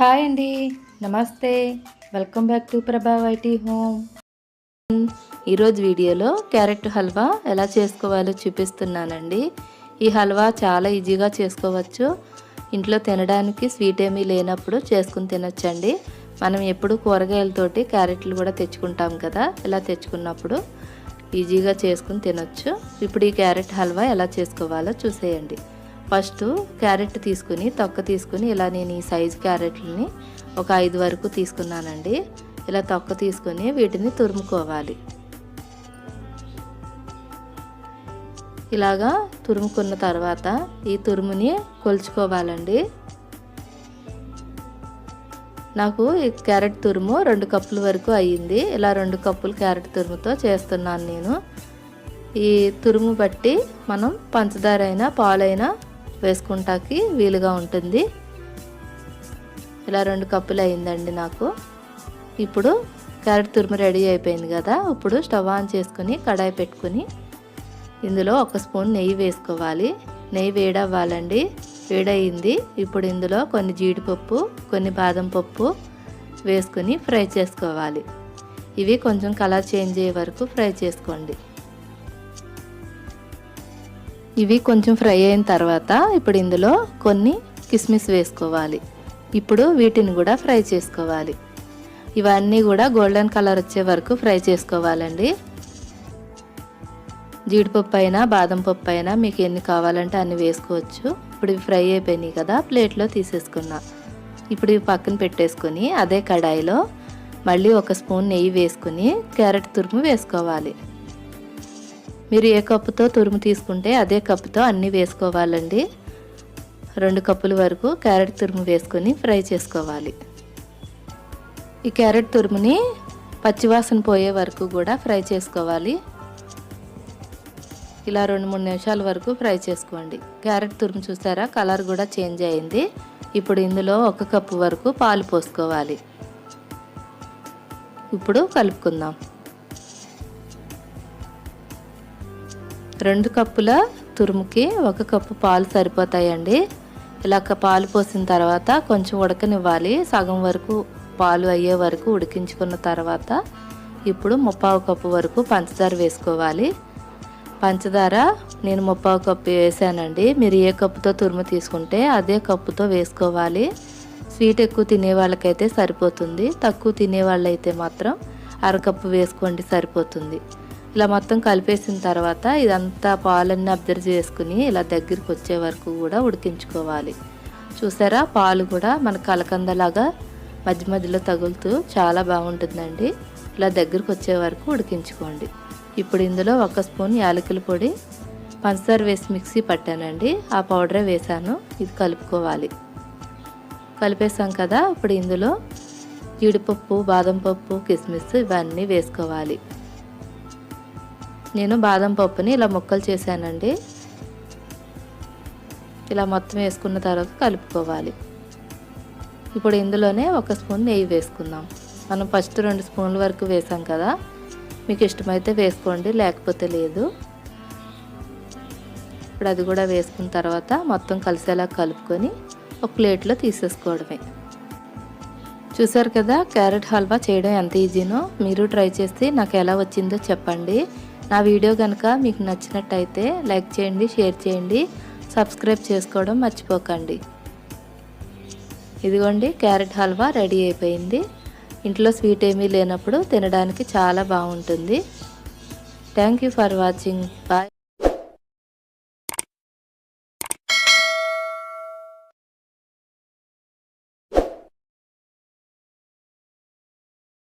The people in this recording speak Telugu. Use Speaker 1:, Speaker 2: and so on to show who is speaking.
Speaker 1: హాయ్ అండి. నమస్తే. Welcome back to Prabha YT home. ఈరోజు వీడియోలో క్యారెట్ హల్వా ఎలా చేసుకోవాలో చూపిస్తున్నానండి. ఈ హల్వా చాలా ఈజీగా చేసుకోవచ్చు. ఇంట్లో తినడానికి స్వీట్ ఏమీ లేనప్పుడు చేసుకుని తినొచ్చండి. మనం ఎప్పుడు కూరగాయలతోటి క్యారెట్లు కూడా తెచ్చుకుంటాం కదా ఇలా తెచ్చుకున్నప్పుడు ఈజీగా చేసుకుని తినొచ్చు. ఇప్పుడు ఈ క్యారెట్ హల్వా ఎలా చేసుకోవాలో చూసేయండి. ఫస్ట్ క్యారెట్ తీసుకుని తొక్క తీసుకుని ఇలా నేను ఈ సైజు క్యారెట్లని ఒక ఐదు వరకు తీసుకున్నానండి. ఇలా తొక్క తీసుకుని వీటిని తురుముకోవాలి. ఇలాగా తురుముకున్న తర్వాత ఈ తురుముని కొలుచుకోవాలండి. నాకు ఈ క్యారెట్ తురుము రెండు కప్పుల వరకు అయ్యింది. ఇలా రెండు కప్పులు క్యారెట్ తురుముతో చేస్తున్నాను నేను. ఈ తురుము బట్టి మనం పంచదార అయినా పాలైనా వేసుకుంటాకి వీలుగా ఉంటుంది. ఇలా రెండు కప్పులు అయిందండి నాకు. ఇప్పుడు క్యారెట్ తురుము రెడీ అయిపోయింది కదా ఇప్పుడు స్టవ్ ఆన్ చేసుకుని కడాయి పెట్టుకుని ఇందులో ఒక స్పూన్ నెయ్యి వేసుకోవాలి. నెయ్యి వేడవ్వాలండి. వేడయింది. ఇప్పుడు ఇందులో కొన్ని జీడిపప్పు కొన్ని బాదం పప్పు వేసుకుని ఫ్రై చేసుకోవాలి. ఇవి కొంచెం కలర్ చేంజ్ అయ్యే వరకు ఫ్రై చేసుకోండి. ఇవి కొంచెం ఫ్రై అయిన తర్వాత ఇప్పుడు ఇందులో కొన్ని కిస్మిస్ వేసుకోవాలి. ఇప్పుడు వీటిని కూడా ఫ్రై చేసుకోవాలి. ఇవన్నీ కూడా గోల్డెన్ కలర్ వచ్చే వరకు ఫ్రై చేసుకోవాలండి. జీడిపప్పు అయినా బాదం పప్పు అయినా మీకు ఎన్ని కావాలంటే అన్ని వేసుకోవచ్చు. ఇప్పుడు ఇవి ఫ్రై అయిపోయినాయి కదా ప్లేట్లో తీసేసుకున్నా. ఇప్పుడు ఇవి పక్కన పెట్టేసుకొని అదే కడాయిలో మళ్ళీ ఒక స్పూన్ నెయ్యి వేసుకుని క్యారెట్ తురుము వేసుకోవాలి. మీరు ఏ కప్పుతో తురుము తీసుకుంటే అదే కప్పుతో అన్నీ వేసుకోవాలండి. రెండు కప్పుల వరకు క్యారెట్ తురుము వేసుకొని ఫ్రై చేసుకోవాలి. ఈ క్యారెట్ తురుముని పచ్చివాసన పోయే వరకు కూడా ఫ్రై చేసుకోవాలి. ఇలా రెండు మూడు నిమిషాల వరకు ఫ్రై చేసుకోండి. క్యారెట్ తురుము చూసారా? కలర్ కూడా చేంజ్ అయింది. ఇప్పుడు ఇందులో ఒక కప్పు వరకు పాలు పోసుకోవాలి. ఇప్పుడు కలుపుకుందాం. రెండు కప్పుల తురుముకి ఒక కప్పు పాలు సరిపోతాయండి. ఇలా పాలు పోసిన తర్వాత కొంచెం ఉడకనివ్వాలి. సగం వరకు పాలు అయ్యే వరకు ఉడికించుకున్న తర్వాత ఇప్పుడు ముప్పావు కప్పు వరకు పంచదార వేసుకోవాలి. పంచదార నేను ముప్పావు కప్పు వేసానండి. మీరు ఏ కప్పుతో తురుము తీసుకుంటే అదే కప్పుతో వేసుకోవాలి. స్వీట్ ఎక్కువ తినే వాళ్ళకైతే సరిపోతుంది. తక్కువ తినే వాళ్ళైతే మాత్రం అరకప్పు వేసుకోండి సరిపోతుంది. ఇలా మొత్తం కలిపేసిన తర్వాత ఇదంతా పాలన్నీ అబ్జర్వ్ చేసుకుని ఇలా దగ్గరికి వచ్చే వరకు కూడా ఉడికించుకోవాలి. చూసారా? పాలు కూడా మన కలకందలాగా మధ్య మధ్యలో తగులుతూ చాలా బాగుంటుందండి. ఇలా దగ్గరికి వచ్చే వరకు ఉడికించుకోండి. ఇప్పుడు ఇందులో ఒక స్పూన్ యాలకుల పొడి పంచదార వేసి మిక్సీ పట్టానండి. ఆ పౌడరే వేసాను ఇది కలుపుకోవాలి. కలిపేసాం కదా? ఇప్పుడు ఇందులో జీడిపప్పు బాదం పప్పు కిస్మిస్ ఇవన్నీ వేసుకోవాలి. నేను బాదం పప్పుని ఇలా ముక్కలు చేశానండి. ఇలా మొత్తం వేసుకున్న తర్వాత కలుపుకోవాలి. ఇప్పుడు ఇందులోనే ఒక స్పూన్ నెయ్యి వేసుకుందాం. మనం ఫస్ట్ రెండు స్పూన్ల వరకు వేసాం కదా. మీకు ఇష్టమైతే వేసుకోండి లేకపోతే లేదు. ఇప్పుడు అది కూడా వేసుకున్న తర్వాత మొత్తం కలిసేలా కలుపుకొని ఒక ప్లేట్లో తీసేసుకోవడమే. చూసారు కదా క్యారెట్ హల్వా చేయడం ఎంత ఈజీనో? మీరు ట్రై చేస్తే నాకు ఎలా వచ్చిందో చెప్పండి. నా వీడియో కనుక మీకు నచ్చినట్టయితే లైక్ చేయండి షేర్ చేయండి సబ్స్క్రైబ్ చేసుకోవడం మర్చిపోకండి. ఇదిగోండి క్యారెట్ హల్వా రెడీ అయిపోయింది. ఇంట్లో స్వీట్ ఏమీ లేనప్పుడు తినడానికి చాలా బాగుంటుంది. Thank you for watching. Bye.